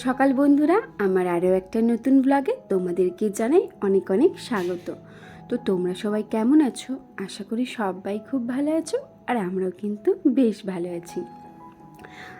সকাল বন্ধুরা, আমার আরও একটা নতুন ব্লগে তোমাদেরকে জানাই অনেক অনেক স্বাগত। তো তোমরা সবাই কেমন আছো? আশা করি সবাই খুব ভালো আছো আর আমরাও কিন্তু বেশ ভালো আছি।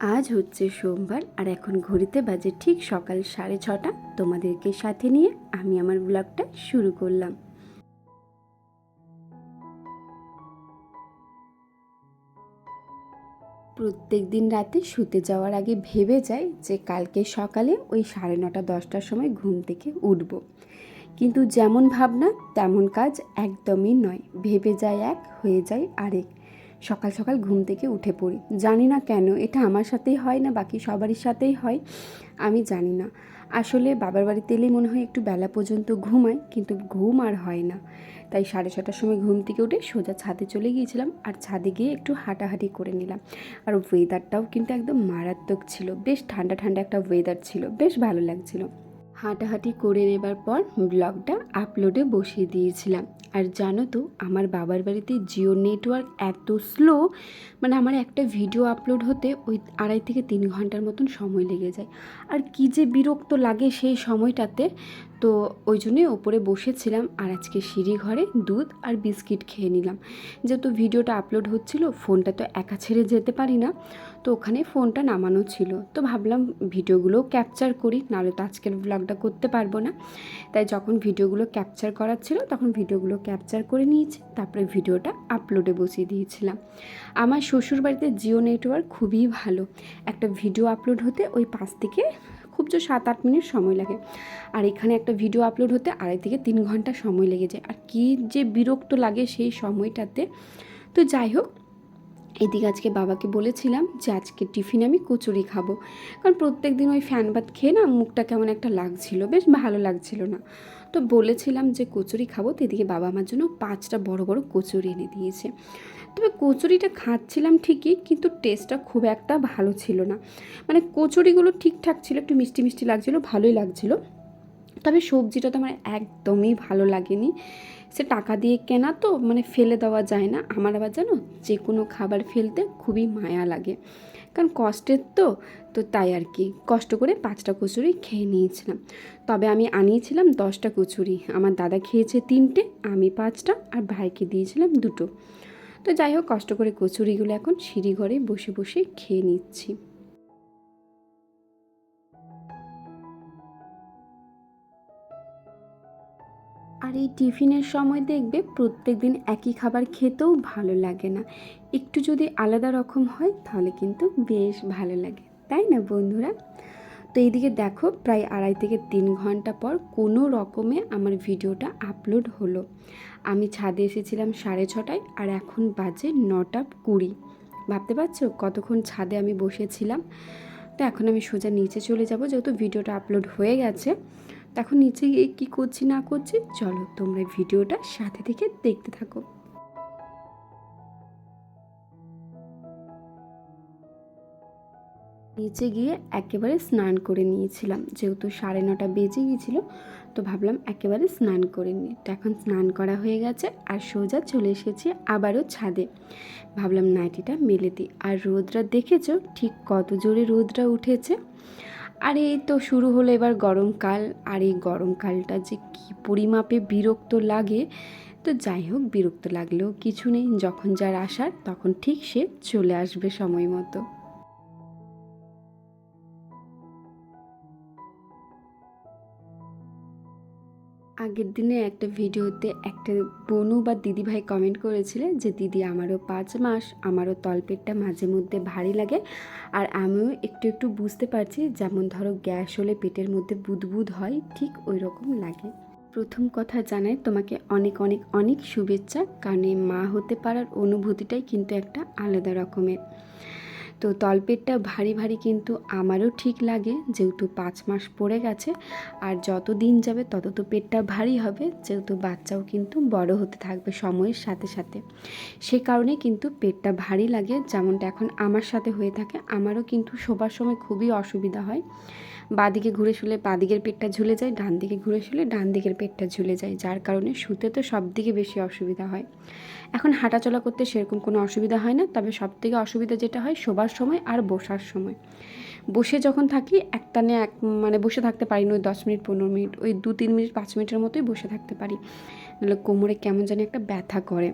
আজ হচ্ছে সোমবার আর এখন ঘড়িতে বাজে ঠিক সকাল সাড়ে ছটা। তোমাদেরকে সাথে নিয়ে আমি আমার ব্লগটা শুরু করলাম। প্রত্যেক দিন রাতে শুতে যাওয়ার আগে ভেবে যাই যে কালকে সকালে ওই সাড়ে নটা, দশটার সময় ঘুম থেকে উঠব। কিন্তু যেমন ভাবনা, তেমন কাজ একদমই নয়। ভেবে যায় এক, হয়ে যায় আরেক। সকাল সকাল ঘুম থেকে উঠে পড়ি। জানি না কেন, এটা আমার সাথেই হয় না, বাকি সবারই সাথেই হয়, আমি জানি না। আসলে বাবার বাড়িতে এলেই মনে হয় একটু বেলা পর্যন্ত ঘুমাই, কিন্তু ঘুম আর হয় না। তাই সাড়ে ছটার সময় ঘুম থেকে উঠে সোজা ছাদে চলে গিয়েছিলাম আর ছাদে গিয়ে একটু হাঁটাহাঁটি করে নিলাম। আর ওয়েদারটাও কিন্তু একদম মারাত্মক ছিল। বেশ ঠান্ডা ঠান্ডা একটা ওয়েদার ছিল, বেশ ভালো লাগছিল। হাঁটাহাঁটি করে নেবার পর ব্লগটা আপলোডে বসিয়ে দিয়েছিলাম। আর জানো তো, আমার বাবার বাড়িতে জিও নেটওয়ার্ক এত স্লো মানে আমার একটা ভিডিও আপলোড হতে ওই আড়াই থেকে তিন ঘণ্টার মতন সময় লেগে যায়। আর কী যে বিরক্ত লাগে সেই সময়টাতে তো ওই জন্যই ওপরে বসেছিলাম আর আজকে সিঁড়ি ঘরে দুধ আর বিস্কিট খেয়ে নিলাম। যেহেতু ভিডিওটা আপলোড হচ্ছিল, ফোনটা তো একা ছেড়ে যেতে পারি না, তো ওখানে ফোনটা নামানো ছিল। তো ভাবলাম ভিডিওগুলো ক্যাপচার করি, নাহলে তো আজকের ব্লগটা করতে পারব না। তাই যখন ভিডিওগুলো ক্যাপচার করার ছিল, তখন ভিডিওগুলো ক্যাপচার করে নিয়েছি, তারপরে ভিডিওটা আপলোডে বসিয়ে দিয়েছিলাম। আমার শ্বশুরবাড়িতে জিও নেটওয়ার্ক খুবই ভালো। একটা ভিডিও আপলোড হতে ওই পাঁচ থেকে খুব জোর সাত আট মিনিট সময় লাগে। আর এখানে একটা ভিডিও আপলোড হতে আড়াই থেকে তিন ঘণ্টা সময় লেগে যায়। আর কি যে বিরক্ত লাগে সেই সময়টাতে। তো যাই হোক, এদিকে আজকে বাবাকে বলেছিলাম যে আজকে টিফিনে আমি কচুরি খাব। কারণ প্রত্যেক দিন ওই ফ্যান ভাত খেয়ে না মুখটা কেমন একটা লাগছিল। বেশ ভালো লাগছিল না। তো বলেছিলাম যে কচুরি খাব, তো এদিকে বাবা আমার জন্য পাঁচটা বড় বড় কচুরি এনে দিয়েছে। তবে কচুরিটা খাচ্ছিলাম ঠিকই, কিন্তু টেস্টটা খুব একটা ভালো ছিল না। মানে কচুরিগুলো ঠিকঠাক ছিল, একটু মিষ্টি মিষ্টি লাগছিল, ভালোই লাগছিল। তবে সবজিটা তো আমার একদমই ভালো লাগেনি। সে টাকা দিয়ে কেনা তো মানে ফেলে দেওয়া যায় না। আমার আবার জানো যে কোনো খাবার ফেলতে খুবই মায়া লাগে। কারণ কষ্টের তো তো তাই আর কি। কষ্ট করে পাঁচটা কচুরি খেয়ে নিয়েছিলাম। তবে আমি আনিয়েছিলাম দশটা কচুরি। আমার দাদা খেয়েছে তিনটে, আমি পাঁচটা আর ভাইকে দিয়েছিলাম দুটো। তো যাই হোক, কষ্ট করে কচুরিগুলো এখন সিঁড়ি ঘরে বসে বসে খেয়ে নিচ্ছি। আর এই টিফিনের সময় দেখবে প্রত্যেক দিন একই খাবার খেতেও ভালো লাগে না। একটু যদি আলাদা রকম হয়, তাহলে কিন্তু বেশ ভালো লাগে। তাই না বন্ধুরা? তো এইদিকে দেখো, প্রায় আড়াই থেকে তিন ঘণ্টা পর কোনো রকমে আমার ভিডিওটা আপলোড হলো। আমি ছাদে এসেছিলাম সাড়ে ছটায় আর এখন বাজে নটা কুড়ি। ভাবতে পারছ? কতক্ষণ ছাদে আমি বসেছিলাম? তো এখন আমি সোজা নিচে চলে যাব, যেহেতু ভিডিওটা আপলোড হয়ে গেছে। তখন নিচে গিয়ে কী করছি না করছি, চলো তোমরা ভিডিওটা সাথে থেকে দেখতে থাকো। নিচে গিয়ে একেবারে স্নান করে নিয়েছিলাম, যেহেতু সাড়ে নটা বেজে গিয়েছিল, তো ভাবলাম একেবারে স্নান করে নিই তো এখন স্নান করা হয়ে গেছে আর সোজা চলে এসেছি আবারও ছাদে। ভাবলাম নাইটিটা মেলে দিই। আর রোদরা দেখেছ ঠিক কত জোরে রোদরা উঠেছে? আর, এই তো শুরু হলো এবার গরমকাল আর এই গরমকালটা যে কী পরিমাপে বিরক্ত লাগে, তো যাই হোক, বিরক্ত লাগলেও কিছু নেই। যখন যার আসার তখন ঠিক সে চলে আসবে সময় মতো। আগের দিনে একটা ভিডিওতে একটা বনু বা দিদিভাই কমেন্ট করেছিলে যে, দিদি, আমারও পাঁচ মাস, আমারও তলপেটটা মাঝে মধ্যে ভারী লাগে আর আমিও একটু একটু বুঝতে পারছি যেমন ধরো গ্যাস হলে পেটের মধ্যে বুদবুদ হয়, ঠিক ওই রকম লাগে। প্রথম কথা জানাই, তোমাকে অনেক অনেক অনেক শুভেচ্ছা, কারণ মা হতে পারার অনুভূতিটাই কিন্তু একটা আলাদা রকমের। তো তলপেটটা ভারী ভারী কিন্তু আমারও ঠিক লাগে, যেহেতু পাঁচ মাস পড়ে গেছে। আর যত দিন যাবে তত তো পেটটা ভারী হবে, যেহেতু বাচ্চাও কিন্তু বড় হতে থাকবে সময়ের সাথে সাথে। সে কারণে কিন্তু পেটটা ভারী লাগে, যেমনটা এখন আমার সাথে হয়ে থাকে, আমারও কিন্তু শোবার সময় খুবই অসুবিধা হয়। বাদিকে ঘুরে শুলে বাদিকের পেটটা ঝুলে যায় ডান দিকে ঘুরে শুলে ডান দিকের পেটটা ঝুলে যায়, যার কারণে শুতে তো সব দিকে বেশি অসুবিধা হয়। এখন হাঁটাচলা করতে সেরকম কোনো অসুবিধা হয় না, তবে সব থেকে অসুবিধা যেটা হয় শোবার সময় আর বসার সময়। বসে যখন থাকি, একটানে এক মানে বসে থাকতে পারি না, ওই দশ মিনিট, পনেরো মিনিট, ওই দু তিন মিনিট, পাঁচ মিনিটের মতোই বসে থাকতে পারি। নাহলে কোমরে কেমন জানি একটা ব্যথা করে।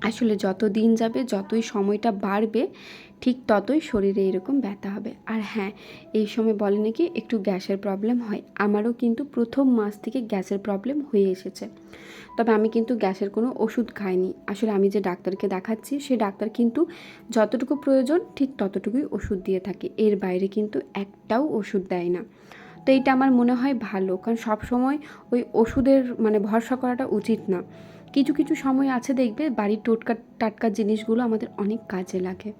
আসলে যত দিন যাবে, যতই সময়টা বাড়বে, ঠিক ততই শরীরে এরকম ব্যথা হবে। আর হ্যাঁ এই সময় বলে নাকি একটু গ্যাসের প্রবলেম হয়। আমারও কিন্তু প্রথম মাস থেকে গ্যাসের প্রবলেম হয়ে এসেছে। তবে আমি কিন্তু গ্যাসের কোনো ওষুধ খাইনি। আসলে আমি যে ডাক্তারকে দেখাচ্ছি, সে ডাক্তার কিন্তু যতটুকু প্রয়োজন, ঠিক ততটুকুই ওষুধ দিয়ে থাকে। এর বাইরে কিন্তু একটাও ওষুধ দেয় না। তো এইটা আমার মনে হয় ভালো। কারণ সব সময় ওই ওষুধের মানে ভরসা করাটা উচিত না। কিছু কিছু সময় আছে দেখবে বাড়ির টোটকা, টাটকা জিনিসগুলো আমাদের অনেক কাজে লাগে।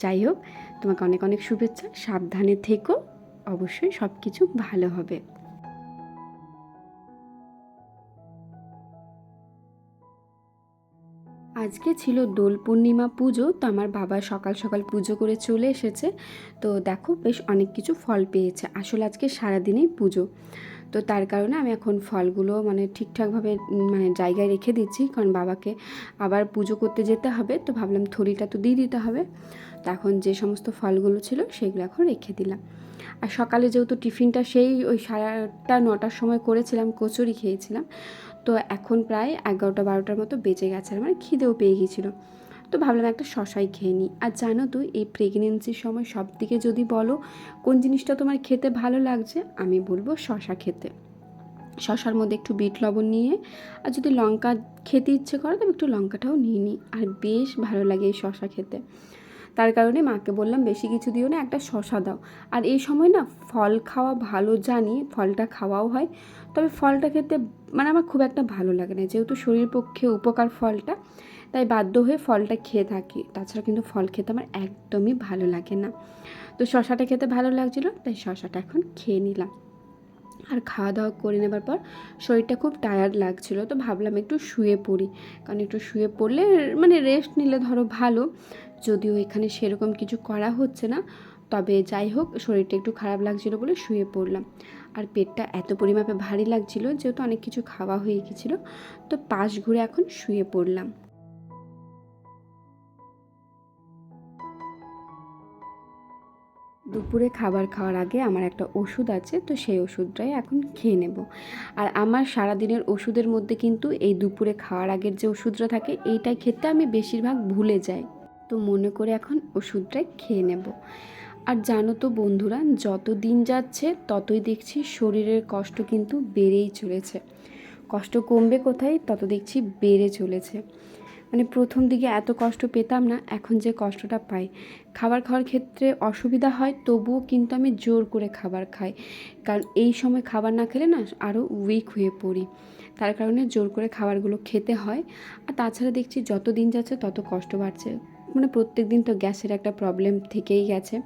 যাই হোক, তোমাকে অনেক অনেক শুভেচ্ছা। সাবধানে থেকো, অবশ্যই সব কিছু ভালো হবে। আজকে ছিল দোল পূর্ণিমা পুজো, তো আমার বাবা সকাল সকাল পুজো করে চলে এসেছে। তো দেখো, বেশ অনেক কিছু ফল পেয়েছে। আসলে আজকে সারাদিনেই পুজো। তো তার কারণে আমি এখন ফলগুলো মানে ঠিকঠাকভাবে মানে জায়গায় রেখে দিচ্ছি। কারণ বাবাকে আবার পুজো করতে যেতে হবে, তো ভাবলাম থলিটা তো দিয়ে দিতে হবে। তো এখন যে সমস্ত ফলগুলো ছিল সেগুলো এখন রেখে দিলাম। আর সকালে যেহেতু টিফিনটা সেই ওই সাড়ে আটটা, নটার সময় করেছিলাম, কচুরি খেয়েছিলাম। তো এখন প্রায় এগারোটা, বারোটার মতো বেঁচে গেছে মানে খিদেও পেয়ে গিয়েছিল। তো ভাবলাম একটা শশাই খেয়ে নিই। আর জানো তো, এই প্রেগনেন্সির সময় সব দিকে যদি বলো, কোন জিনিসটা তোমার খেতে ভালো লাগছে, আমি বলব শশা খেতে। শশার মধ্যে একটু বিট লবণ নিয়ে, আর যদি লঙ্কা খেতে ইচ্ছে করে, তবে একটু লঙ্কাটাও নিয়ে নিই। আর বেশ ভালো লাগে এই শশা খেতে। তার কারণে মাকে বললাম, বেশি কিছু দিও না, একটা শশা দাও। আর এই সময় না, ফল খাওয়া ভালো জানি, ফলটা খাওয়াও হয়, তবে ফলটা খেতে মানে আমার খুব একটা ভালো লাগে না। যেহেতু শরীর পক্ষে উপকার ফলটা তাই বাধ্য হয়ে ফলটা খেয়ে থাকি। তাছাড়া কিন্তু ফল খেতে আমার একদমই ভালো লাগে না। তো শশাটা খেতে ভালো লাগছিল, তাই শশাটা এখন খেয়ে নিলাম। আর খাওয়া দাওয়া করে নেবার পর শরীরটা খুব টায়ার্ড লাগছিল, তো ভাবলাম একটু শুয়ে পড়ি। কারণ একটু শুয়ে পড়লে মানে রেস্ট নিলে ধরো ভালো, যদিও এখানে সেরকম কিছু করা হচ্ছে না। তবে যাই হোক, শরীরটা একটু খারাপ লাগছিল বলে শুয়ে পড়লাম। আর পেটটা এত পরিমাপে ভারী লাগছিল, যেহেতু অনেক কিছু খাওয়া হয়ে গেছিল, তো পাশ ঘুরে এখন শুয়ে পড়লাম। দুপুরে খাবার খাওয়ার আগে আমার একটা ওষুধ আছে, তো সেই ওষুধটাই এখন খেয়ে নেব। আর আমার সারাদিনের ওষুধের মধ্যে কিন্তু এই দুপুরে খাওয়ার আগের যে ওষুধটা থাকে, এইটাই খেতে আমি বেশিরভাগ ভুলে যাই। তো মনে করে এখন ওষুধটাই খেয়ে নেব। আর জানো তো বন্ধুরা, যত দিন যাচ্ছে, ততই দেখছি শরীরের কষ্ট কিন্তু বেড়েই চলেছে। কষ্ট কমবে কোথায়? তত দেখছি বেড়ে চলেছে। মানে প্রথম দিকে এত কষ্ট পেতাম না, এখন যে কষ্টটা পাই। খাবার খাওয়ার ক্ষেত্রে অসুবিধা হয়, তবুও কিন্তু আমি জোর করে খাবার খাই। কারণ এই সময় খাবার না খেলে না আরও উইক হয়ে পড়ি। তার কারণে জোর করে খাবারগুলো খেতে হয়। আর তাছাড়া দেখছি যত দিন যাচ্ছে তত কষ্ট বাড়ছে। মানে প্রত্যেক দিন তো গ্যাসের একটা প্রবলেম থেকেই গেছে।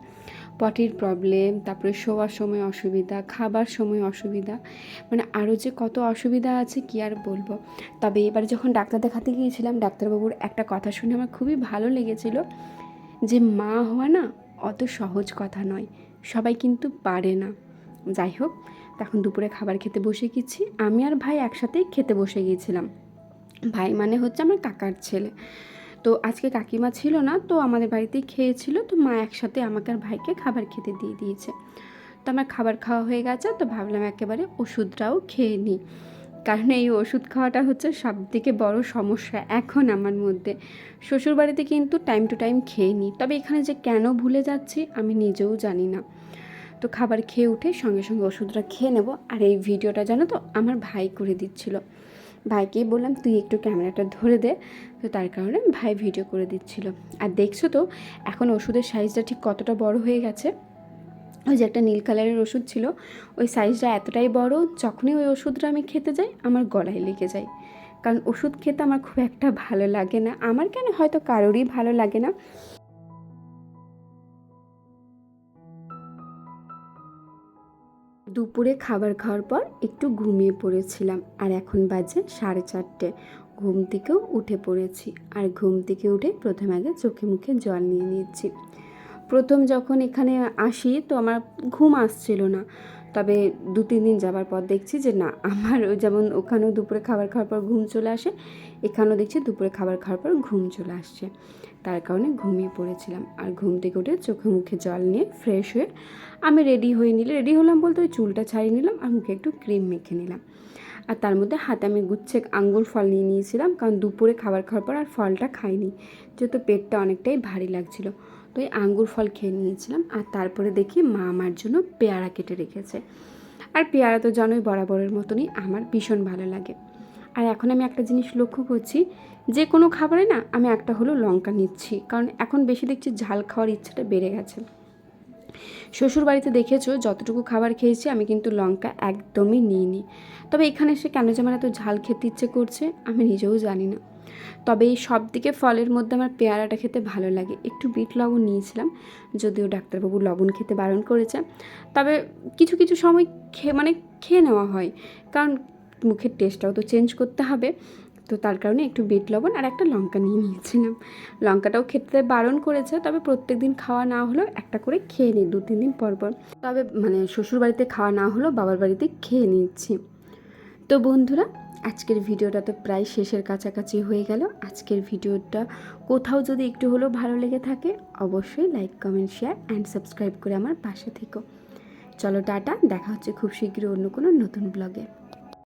পটির প্রবলেম তারপরে শোয়ার সময় অসুবিধা, খাবার সময় অসুবিধা মানে আরও যে কত অসুবিধা আছে কি আর বলব? তবে এবার যখন ডাক্তার দেখাতে গিয়েছিলাম, ডাক্তারবাবুর একটা কথা শুনে আমার খুবই ভালো লেগেছিল যে মা হওয়া না অত সহজ কথা নয়, সবাই কিন্তু পারে না। যাই হোক তখন দুপুরে খাবার খেতে বসে গেছি, আমি আর ভাই একসাথেই খেতে বসে গিয়েছিলাম। ভাই মানে হচ্ছে আমার কাকার ছেলে। তো আজকে কাকিমা ছিল না, তো আমাদের বাড়িতেই খেয়েছিল, তো মা একসাথে আমাকে আর ভাইকে খাবার খেতে দিয়ে দিয়েছে। তো আমার খাবার খাওয়া হয়ে গেছে, তো ভাবলাম একেবারে ওষুধটাও খেয়ে নিই। কারণ এই ওষুধ খাওয়াটা হচ্ছে সব থেকে বড় সমস্যা এখন আমার মধ্যে। শ্বশুরবাড়িতে কিন্তু টাইম টু টাইম খেয়ে নিই, তবে এখানে যে কেন ভুলে যাচ্ছি আমি নিজেও জানি না। তো খাবার খেয়ে উঠে সঙ্গে সঙ্গে ওষুধটা খেয়ে নেব, আর এই ভিডিওটা জানো তো আমার ভাই করে দিচ্ছিল। ভাইকে বললাম, তুই একটু ক্যামেরাটা ধরে দে। তো তার কারণে ভাই ভিডিও করে দিচ্ছিল। আর দেখছ তো, এখন ওষুধের সাইজটা ঠিক কতটা বড় হয়ে গেছে? ওই যে একটা নীল কালারের ওষুধ ছিল, ওই সাইজটা এতটাই বড়, যখনই ওই ওষুধটা আমি খেতে যাই, আমার গলায় লেগে যায়। কারণ ওষুধ খেতে আমার খুব একটা ভালো লাগে না। আমার কেন হয়তো কারোরই ভালো লাগে না? দুপুরে খাবার খাওয়ার পর একটু ঘুমিয়ে পড়েছিলাম আর এখন বাজে সাড়ে চারটে। ঘুম থেকেও উঠে পড়েছি আর ঘুম থেকে উঠে প্রথমে আগে চোখে মুখে জল নিয়ে নিয়েছি। প্রথম যখন এখানে আসি তো আমার ঘুম আসছিল না। তবে দু তিন দিন যাবার পর দেখছি যে না, আমার যেমন ওখানেও দুপুরে খাবার খাওয়ার পর ঘুম চলে আসে, এখানেও দেখছি দুপুরে খাবার খাওয়ার পর ঘুম চলে আসছে। তার কারণে ঘুমিয়ে পড়েছিলাম। আর ঘুম থেকে উঠে চোখে মুখে জল নিয়ে ফ্রেশ হয়ে আমি রেডি হয়ে নিলে রেডি হলাম বলতে ওই চুলটা ছাড়িয়ে নিলাম আর মুখে একটু ক্রিম মেখে নিলাম। আর তার মধ্যে হাতে আমি গুচ্ছে আঙ্গুর ফল নিয়ে নিয়েছিলাম, কারণ দুপুরে খাবার খাওয়ার পর আর ফলটা খাইনি, যেহেতু পেটটা অনেকটাই ভারী লাগছিল। তো এই আঙ্গুর ফল খেয়ে নিয়েছিলাম আর তারপরে দেখি মা আমার জন্য পেয়ারা কেটে রেখেছে। আর পেয়ারা তো জানোই বরাবরের মতনই আমার ভীষণ ভালো লাগে। আর এখন আমি একটা জিনিস লক্ষ্য করছি, যে কোনো খাবারে না আমি একটা হলো লঙ্কা নিচ্ছি, কারণ এখন বেশি দেখছি ঝাল খাওয়ার ইচ্ছাটা বেড়ে গেছে। শ্বশুর বাড়িতে দেখেছ, যতটুকু খাবার খেয়েছি আমি কিন্তু লঙ্কা একদমই নিইনি। তবে এখানে এসে কেন যে আমার এত ঝাল খেতে ইচ্ছে করছে আমি নিজেও জানি না। তবে এই সব দিকে ফলের মধ্যে আমার পেয়ারাটা খেতে ভালো লাগে। একটু বিট লবণ নিয়েছিলাম, যদিও ডাক্তারবাবু লবণ খেতে বারণ করেছে। তবে কিছু কিছু সময় খেয়ে মানে খেয়ে নেওয়া হয়, কারণ মুখের টেস্টটাও তো চেঞ্জ করতে হবে। তো তার কারণে একটু বিট লবণ আর একটা লঙ্কা নিয়ে নিয়েছিলাম। লঙ্কাটাও খেতে বারণ করেছে, তবে প্রত্যেক দিন খাওয়া না হলেও একটা করে খেয়ে নিই, দু, তিন দিন পর পর। তবে মানে শ্বশুর বাড়িতে খাওয়া না হলেও বাবার বাড়িতে খেয়ে নিচ্ছি। তো বন্ধুরা আজকের ভিডিওটা তো প্রায় শেষের কাছাকাছি হয়ে গেল। আজকের ভিডিওটা কোথাও যদি একটু হলেও ভালো লেগে থাকে, অবশ্যই like, comment, share and subscribe করে আমার পাশে থেকো। চলো টাটা, দেখা হচ্ছে খুব শীঘ্রই অন্য কোনো নতুন ব্লগে।